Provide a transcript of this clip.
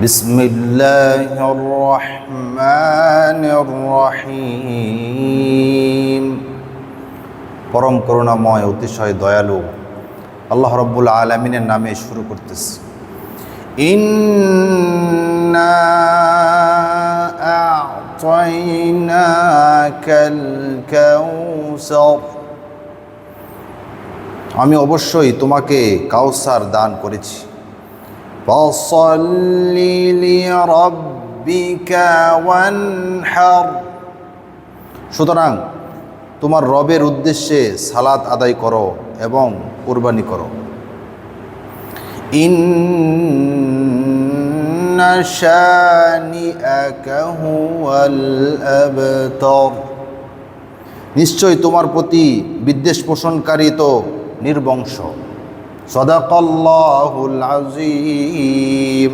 بسم الله الرحمن الرحيم পরম করুণাময় অতিশয় দয়ালু আল্লাহ রব্বুল আলমিনের নামে শুরু করতেছি ইন্না আ'তাইনাকাল কাউসার আমি অবশ্যই তোমাকে কাউসার দান করেছি فصل لربك وانحر সুতরাং তোমার রবের উদ্দেশ্যে সালাত আদায় করো এবং কোরবানি করো ইন্না শানিআকা হুয়াল আবতার নিশ্চয় তোমার প্রতি বিদ্বেষ পোষণকারী তো নির্বংশ صدق الله العظيم.